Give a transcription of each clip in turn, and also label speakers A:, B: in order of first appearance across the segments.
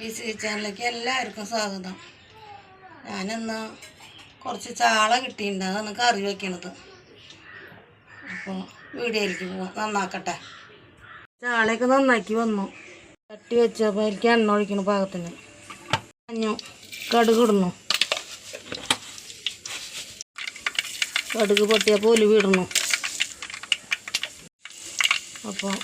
A: D C എല്ലാവർക്കും സ്വാഗതം. ഞാനിന്ന് കുറച്ച് ചാള കിട്ടിയിട്ടുണ്ട്. അതാണ് കറി വെക്കണത്. അപ്പോൾ വീഡിയോയിലേക്ക് പോവാം. നന്നാക്കട്ടെ. ചാളയൊക്കെ നന്നാക്കി വന്നു. കട്ടി വെച്ചപ്പോൾ എനിക്ക് എണ്ണ ഒഴിക്കണ പാകത്തിന്. അഞ്ഞു കടുക് ഇടുന്നു. കടുക് പൊട്ടിയപ്പോൾ ഒലിവിടുന്നു അപ്പോൾ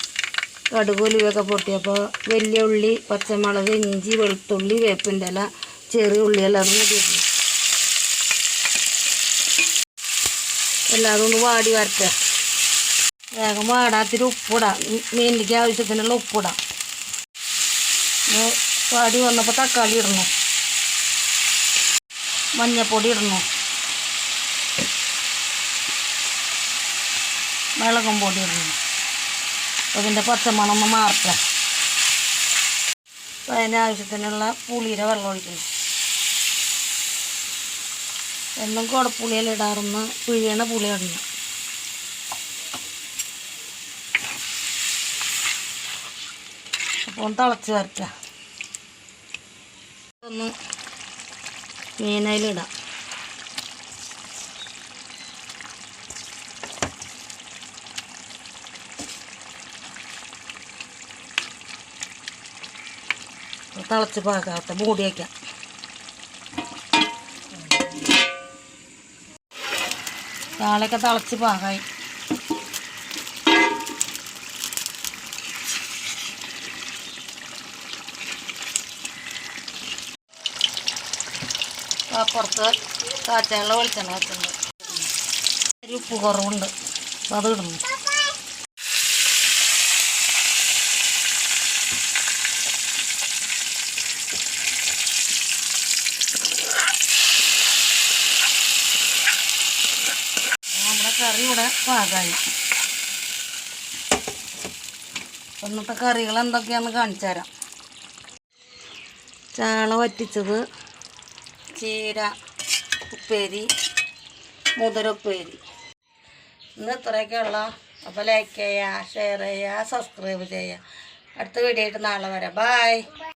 A: കടുക് ഒലിവൊക്കെ പൊട്ടിയപ്പോൾ വലിയ ഉള്ളി പച്ചമുളക് ഇഞ്ചി വെളുത്തുള്ളി വേപ്പിന്റെ ഇല ചെറിയ ഉള്ളിയെല്ലാം കൂടി എല്ലാവരും ഒന്ന് വാടി വരട്ടെ. വേഗം വാടാത്തിരി ഉപ്പിടാം മീനിലേക്ക് ആവശ്യത്തിനുള്ള ഉപ്പിടാം വാടി വന്നപ്പോൾ തക്കാളി ഇടണം? മഞ്ഞപ്പൊടി ഇടണം? മുളകും പൊടി ഇടണം? അതിന്റെ പച്ചമണം മാറട്ടെ. അപ്പോൾ അതിന് ആവശ്യത്തിനുള്ള പുളിയുടെ വെള്ളം ഒഴിക്കണം. എന്നും കുടപ്പുളിയെല്ലാം ഇടാറുന്ന? പിഴിയണ പുളി ഇടണം. അപ്പോൾ ഒന്ന് തിളച്ച് വരട്ടെ. ഒന്ന് മീനയിലിടാം. തിളച്ച് പാകാവട്ടെ മൂടി വയ്ക്കാം താളൊക്കെ തിളച്ച് പാകായി. പുറത്ത് കാച്ചാനുള്ള വെളിച്ചെണ്ണ വെച്ചിട്ടുണ്ട്. ഉപ്പ് കുറവുണ്ട്. അപ്പം അത് ഇടുന്നു. കറി ഇവിടെ പാകമായി ഇന്നത്തെ കറികൾ എന്തൊക്കെയാണെന്ന് കാണിച്ചു തരാം. ചാള വറ്റിച്ചത് ചീര ഉപ്പേരി മുതിരുപ്പേരി. ഇന്ന് ഇത്രയൊക്കെയുള്ള അപ്പോൾ ലൈക്ക് ചെയ്യുക ഷെയർ ചെയ്യുക സബ്സ്ക്രൈബ് ചെയ്യുക. അടുത്ത വീഡിയോ ആയിട്ട് നാളെ വരാം. ബായ്